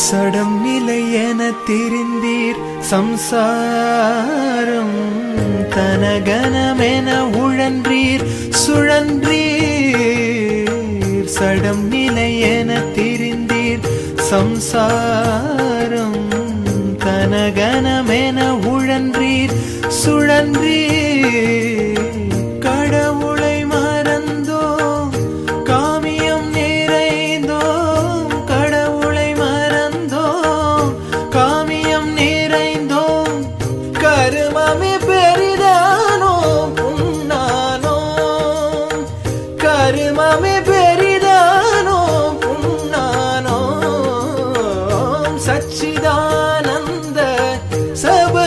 சடம் நிலை என தெரிந்தீர். சம்சாரம் தனகனமென உழன்றீர். சுழன்றீர். சடம் நிலை என தெரிந்தீர். சம்சாரம் தனகனமென உழன்றீர். சுழன்றீர். கருமமே பெரிதானோ? புண்ணானோ? கருமமே பெரிதானோ? புண்ணானோ? சச்சிதான்